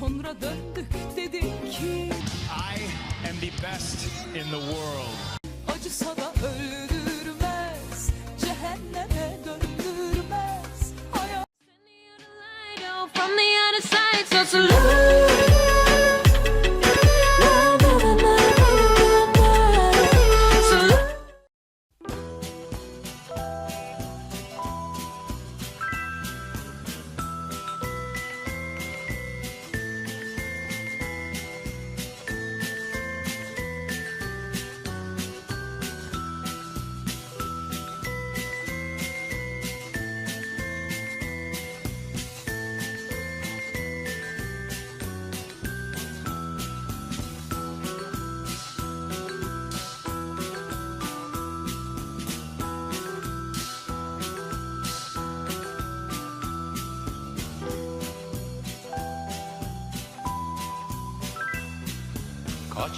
Sonra döndük dedik ki I am the best in the world. Acısa da öldürmez Cehenneme döndürmez Hayat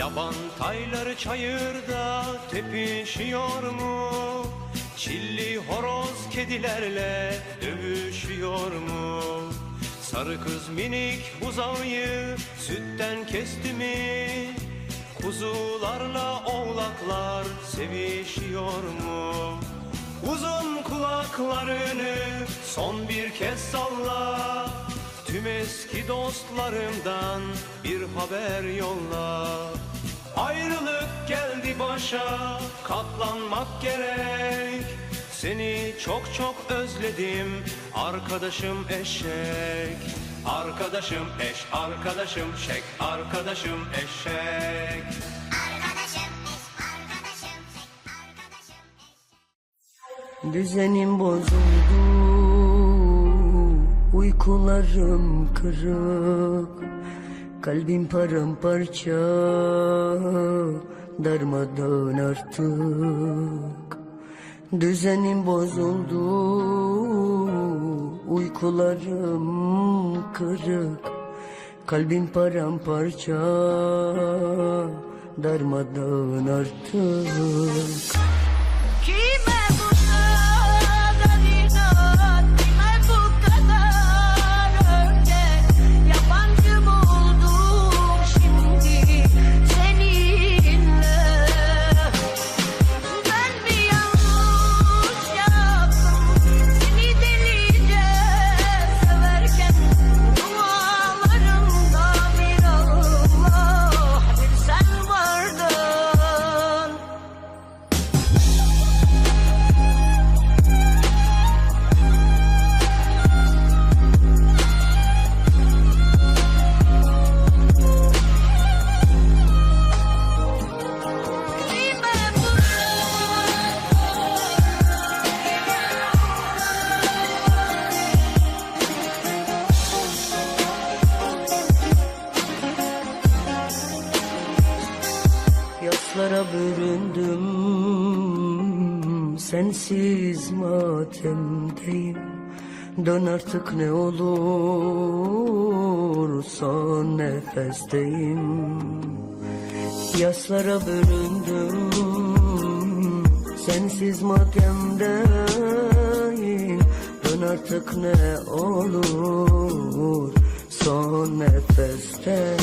Yaban tayları çayırda tepişiyor mu? Çilli horoz kedilerle dövüşüyor mu? Sarı kız minik buzağıyı sütten kesti mi? Kuzularla oğlaklar sevişiyor mu? Uzun kulaklarını son bir kez salla Tüm eski dostlarımdan bir haber yolla Ayrılık geldi başa katlanmak gerek. Seni çok çok özledim arkadaşım eşek. Arkadaşım eş, arkadaşım şek, arkadaşım eşek. Arkadaşım eş, arkadaşım şek, arkadaşım eşek. Düzenim bozuldu Uykularım kırık Kalbim paramparça Darmadan artık. Düzenim bozuldu Uykularım kırık. Kalbim paramparça Darmadan artık Sensiz matemdeyim. Dön artık ne olur Son nefesteyim. Yaslara büründüm Sensiz matemdeyim. Dön artık ne olur Son nefesteyim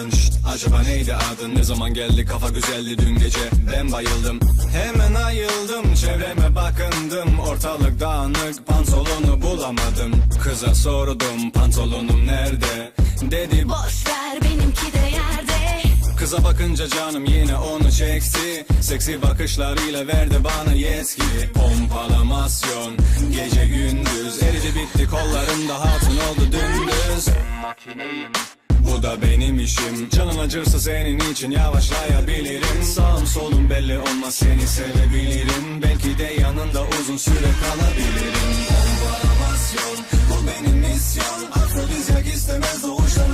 Kadın Şşt, acaba neydi adın? Ne zaman geldi? Kafa güzeldi dün gece. Ben bayıldım. Hemen ayıldım. Çevreme bakındım. Ortalık dağınık. Pantolonu bulamadım. Kıza sordum pantolonum nerede? Dedi Boş ver benimki de yerde. Kıza bakınca canım yine onu çekti. Seksi bakışlarıyla verdi bana yetki. Pompalamasyon gece gündüz. Erici bitti kollarımda hatun oldu dümdüz bu da benim işim. Canın acırsa senin için yavaşlayabilirim. Sağım solum belli olmaz seni sevebilirim. Belki de yanında uzun süre kalabilirim. Pompalamasyon bu benim misyon. Afrodizyak istemez doğuştan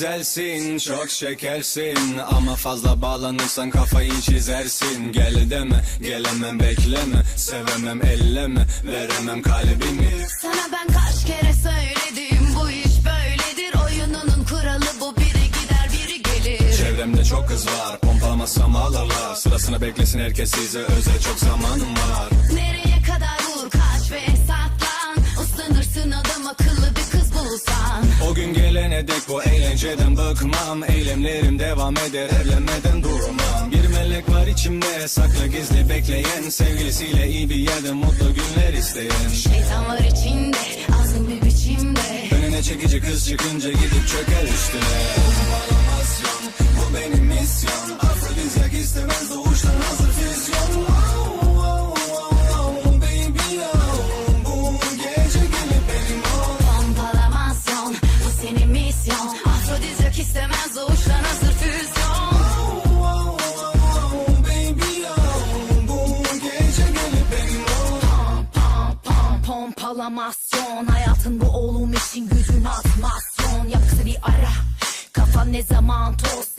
güzelsin, çok şekersin. Ama fazla bağlanırsan kafayı çizersin. Gel deme, gelemem bekleme. Sevemem elleme, veremem kalbimi. Sana ben kaç kere söyledim bu iş böyledir. Oyununun kuralı bu biri gider biri gelir. Çevremde çok kız var, pompalamazsam alırlar Sırasını beklesin herkes size. Özel çok zamanım var gelene dek bu eğlenceden bıkmam. Eylemlerim devam eder evlenmeden durmam. Bir melek var içimde saklı gizli bekleyen. Sevgilisiyle iyi bir yerde mutlu günler isteyen. Şeytan var içinde azgın bir biçimde. Önüne çekici kız çıkınca gidip çöker üstüne. Pompalamasyon bu benim misyon. Afrodizyak istemez doğuştan hazır pompalamasyon Hayatın bu oğlum için gücün atmasyon. Yapısı bir ara. Kafan ne zaman tostlar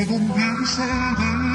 我懂你说的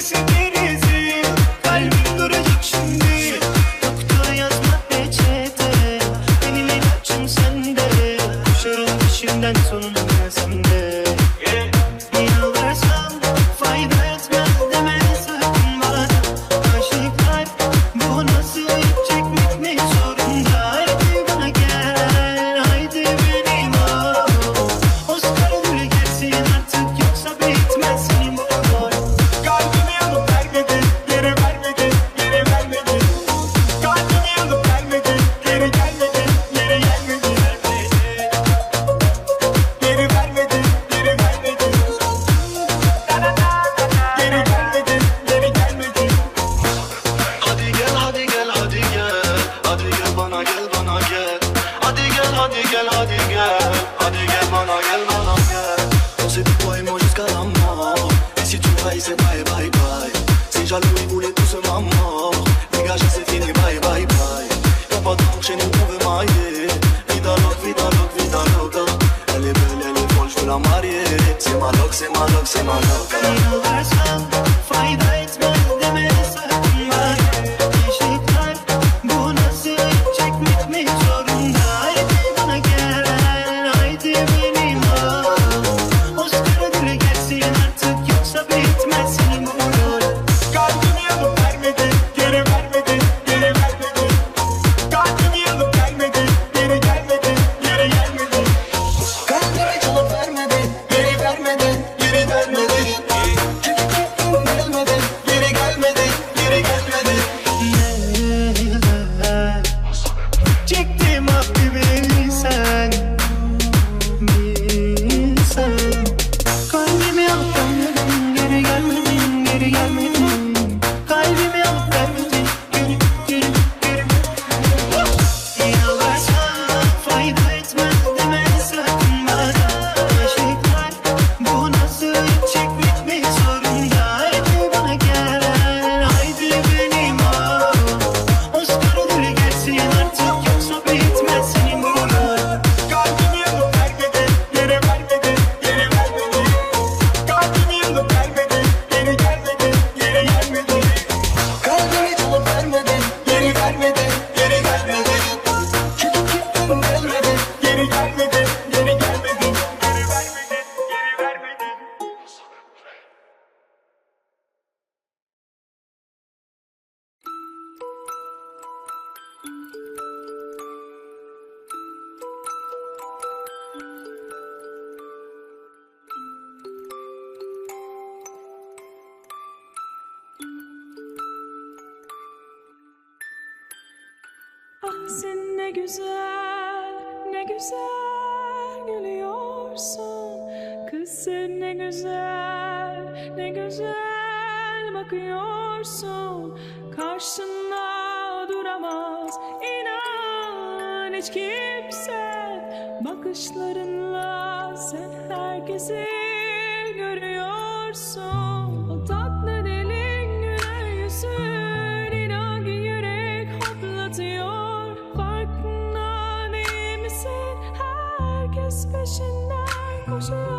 sentir isso. hiç kimse. Bakışlarınla sen herkesi görüyorsun. O tatlı dilin güler yüzün İnan yürek hoplatıyor. Farkında değil misin? Herkes peşinden koşuyor.